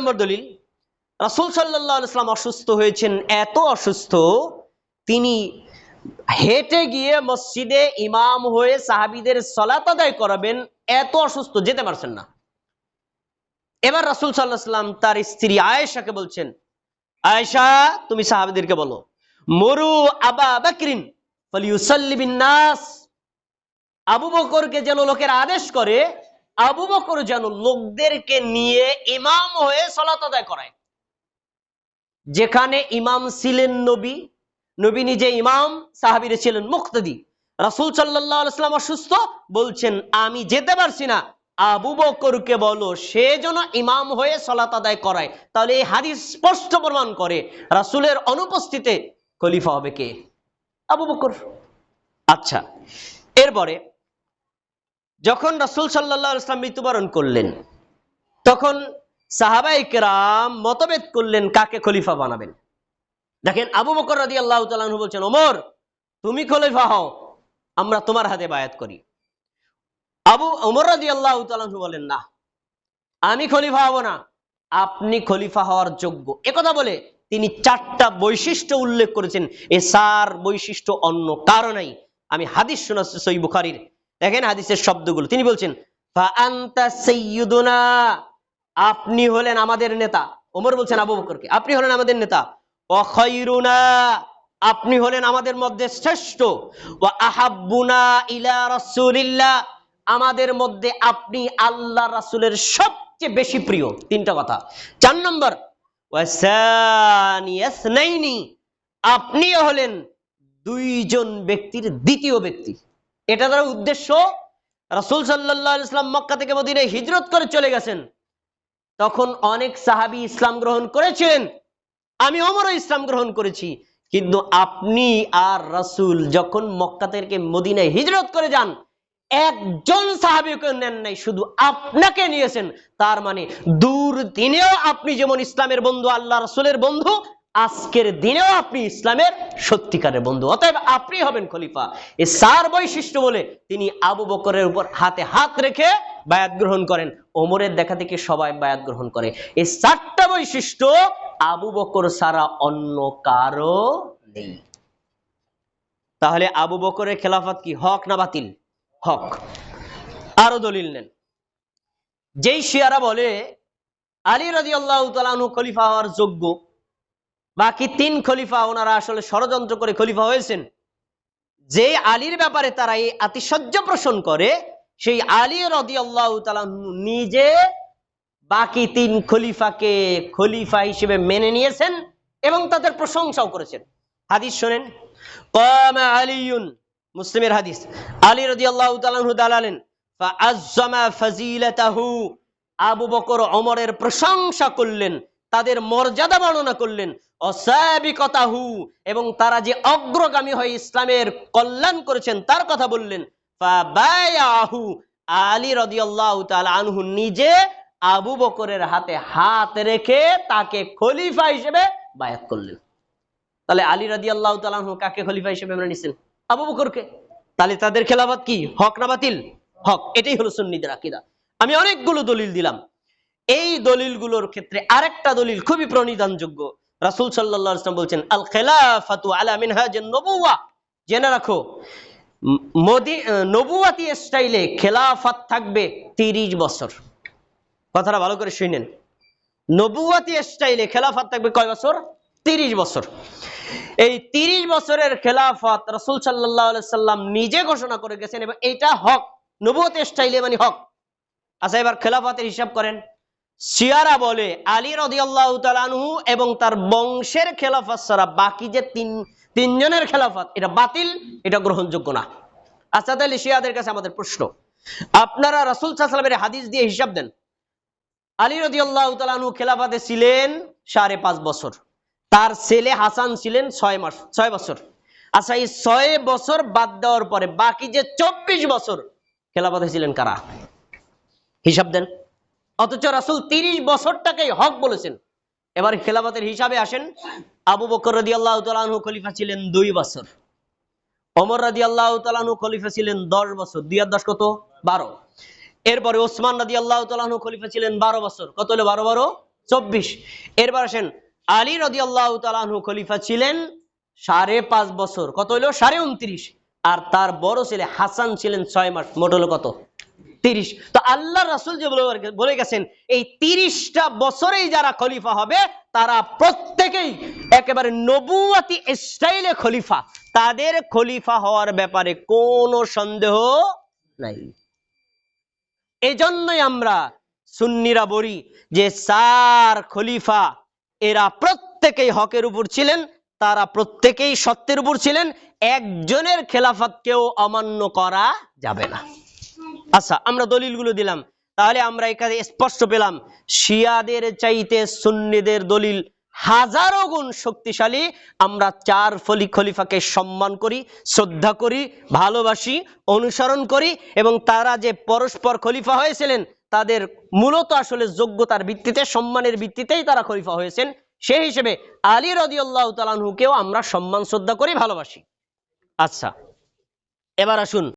নম্বর দলিল, রাসুল সাল্লাম অসুস্থ হয়েছেন, এত অসুস্থ, তিনি হেঁটে গিয়ে মসজিদে ইমাম হয়ে সাহাবিদের সলাত আদায় করাবেন, এত অসুস্থ, যেতে পারছেন না। এবার রাসুল সাল্লাহ সাল্লাম তার স্ত্রী আয়েশাকে বলছেন, আয়েশা, তুমি সাহাবিদেরকে বলো, মরু আবা বাকরিন ফলিউসাল্লিবিন আবু বকরকে যেন লোকের আদেশ করে আবু বকর যেন লোকদেরকে নিয়ে ইমাম হয়ে সলাত আদায় করায়। যেখানে ইমাম ছিলেন নবী নবী নিজে ইমাম, সাহাবিরে ছিলেন মুক্তদি। রাসুল সাল্লাম অসুস্থ, বলছেন, আমি যেতে পারছি না। আবু বকরকে বলো, সে যেন ইমাম হয়ে সলাত আদায় করায়। তাহলে এই হাদিস স্পষ্ট প্রমাণ করে, রাসুলের অনুপস্থিতিতে খলিফা হবে কে? আবু বকর। আচ্ছা এরপরে যখন রাসুল সাল্লাহ ইসলাম মৃত্যুবরণ করলেন, তখন সাহাবাই কেরাম মতভেদ করলেন কাকে খলিফা বানাবেন। দেখেন আবু বকর রাদি আল্লাহ তালু বলছেন, ওমর, তুমি খলিফা হও, আমরা তোমার হাতে বায়াত করি। আবু ওমর রাজি আল্লাহ তালু বলেন, না, আমি খলিফা হব না, আপনি খলিফা হওয়ার যোগ্য। একথা বলে তিনি চারটা বৈশিষ্ট্য উল্লেখ করেছেন, এ সার বৈশিষ্ট্য অন্য কারণেই। আমি হাদিস শোনাচ্ছি সই বুখারির। দেখেন হাদিসের শব্দগুলো। তিনি বলছেন আপনি হলেন আমাদের নেতা। ওমর বলছেন আবু বকরকে, আপনি হলেন আমাদের নেতা। অখৈরুনা আপনি হলেন আমাদের মধ্যে শ্রেষ্ঠ। ও আহাব্বুনা ইলা আমাদের মধ্যে আপনি আল্লাহ রাসূলের সবচেয়ে বেশি প্রিয়। তিনটা কথা। চার নম্বর আপনিও হলেন দুইজন ব্যক্তির দ্বিতীয় ব্যক্তি। এটা দ্বারা উদ্দেশ্য। রাসূল আলাইহি ইসলাম মক্কা থেকে মদিনায় হিজরত করে চলে গেছেন। তখন অনেক সাহাবী ইসলাম গ্রহণ করেছিলেন আমি অমরও ইসলাম গ্রহণ করেছি। কিন্তু আপনি আর রাসূল যখন মক্কা থেকে মদিনায় হিজরত করে যান, একজন সাহাবিকে নেন নাই, শুধু আপনাকে নিয়েছেন। তার মানে দূর দিনেও আপনি যেমন ইসলামের বন্ধু, আল্লাহ রসুলের বন্ধু আজকের দিনেও আপনি ইসলামের সত্যিকারের বন্ধু। অতএব আপনি হবেন খলিফা। এই সার বৈশিষ্ট্য বলে তিনি আবু বকরের উপর হাতে হাত রেখে বায়াত গ্রহণ করেন। ওমরের দেখা থেকে সবাই বায়াত গ্রহণ করে। এই চারটা বৈশিষ্ট্য আবু বকর সারা অন্য কারও নেই। তাহলে আবু বকরের খেলাফত কি? হক না বাতিল? হক। আরও দলিল নেন। যেই শিয়ারা বলে, আলী রাজি আল্লাহ খলিফা হওয়ার যোগ্য বাকি তিন খলিফা ওনারা আসলে ষড়যন্ত্র করে খলিফা হয়েছেন। যে আলীর ব্যাপারে তারা এই আতিশয্য পোষণ করে, সেই আলী রদি আল্লাহ নিজে বাকি তিন খলিফাকে খলিফা হিসেবে মেনে নিয়েছেন এবং তাদের প্রশংসাও করেছেন। হাদিস শোনেন আলিউন মুসলিমের হাদিস, আলী রদি আল্লাহ দালালেন আবু বকর অমরের প্রশংসা করলেন তাদের মর্যাদা বর্ণনা করলেন অসাবিকতাহু এবং তারা যে অগ্রগামী হয়ে ইসলামের কল্যাণ করেছেন তার কথা বললেন। আলী আনহু নিজে আবু বকরের হাতে হাত রেখে তাকে খলিফা হিসেবে বায়াত করলেন। তাহলে আলী তাআলা আনহু কাকে খলিফা হিসেবে মেনে নিছেন? আবু বকরকে। তাহলে তাদের খেলাফত কি? হক না বাতিল? হক, এটাই হলো সুন্নিদের আকীদা। আমি অনেকগুলো দলিল দিলাম। এই দলিলগুলোর ক্ষেত্রে আরেকটা দলিল খুবই প্রণিধানযোগ্য। রাসূল আলাইহি বলছেন আল খেলাফাতু আলা জেনে রাখো মদি নবুয়াতি স্টাইলে খেলাফত থাকবে 30 বছর। কথাটা ভালো করে শুনেন নবুয়াতি স্টাইলে খেলাফত থাকবে কয় বছর? 30 বছর। এই 30 বছরের খেলাফত রাসূল সাল্লাম নিজে ঘোষণা করে গেছেন এবং এটা হক। নবুয়ত স্টাইলে মানে হক। আচ্ছা এবার খেলাফতের হিসাব করেন। শিয়ারা বলে আলী রদিয়াল্লাহু তাআলাহু এবং তার বংশের খেলাফত ছাড়া বাকি যে তিন, তিনজনের খেলাফত, এটা বাতিল, এটা গ্রহণযোগ্য না। আচ্ছা তাহলে শিয়াদের কাছে আমাদের প্রশ্ন। আপনারা রাসূল সাল্লাল্লাহু হাদিস দিয়ে হিসাব দেন। আলী রদিয়াল্লাহু তাআলাহু খেলাফতে ছিলেন সাড়ে পাঁচ বছর। তার ছেলে হাসান ছিলেন ছয় মাস, ছয় বছর। আচ্ছা এই ছয় বছর বাদ দেওয়ার পরে বাকি যে চব্বিশ বছর খেলাফতে ছিলেন কারা? হিসাব দেন। অথচ রাসুল তিরিশ বছরটাকেই হক বলেছেন। এবার খেলাফতের হিসাবে আসেন। আবু বকর রাদি আল্লাহ তালু খলিফা ছিলেন দুই বছর। অমর রাদি আল্লাহ তালু খলিফা ছিলেন দশ বছর। দুই আর দশ কত? বারো। এরপরে ওসমান রাদি আল্লাহ তালু খলিফা ছিলেন বারো বছর। কত হলো? বারো বারো? চব্বিশ। এরপর আসেন আলী রদি আল্লাহ তালাহু খলিফা ছিলেন সাড়ে পাঁচ বছর। কত হইল সাড়ে উনত্রিশ। আর তার বড় ছেলে হাসান ছিলেন ছয় মাস। মোট হলো কত? তিরিশ। তো আল্লাহ রাসুল যে বলে- গেছেন, এই তিরিশটা বছরেই যারা খলিফা হবে, তারা প্রত্যেকেই একেবারে নবুয়াতি স্টাইলে খলিফা। তাদের খলিফা হওয়ার ব্যাপারে কোনো সন্দেহ নাই। এজন্যই আমরা সুন্নিরা বলি যে সার খলিফা, এরা প্রত্যেকেই হকের উপর ছিলেন, তারা প্রত্যেকেই সত্যের উপর ছিলেন, একজনের খেলাফতকেও অমান্য করা যাবে না। আচ্ছা আমরা দলিলগুলো দিলাম। তাহলে আমরা এখানে স্পষ্ট পেলাম, শিয়াদের চাইতে সুন্নিদের দলিল হাজারো গুণ শক্তিশালী। আমরা চার ফলি খলিফাকে সম্মান করি, শ্রদ্ধা করি, ভালোবাসি, অনুসরণ করি এবং তারা যে পরস্পর খলিফা হয়েছিলেন, তাদের মূলত আসলে যোগ্যতার ভিত্তিতে, সম্মানের ভিত্তিতেই তারা খলিফা হয়েছেন। সেই হিসেবে আলী রদিউল্লাহ তালানহুকেও আমরা সম্মান, শ্রদ্ধা করি, ভালোবাসি। আচ্ছা এবার আসুন।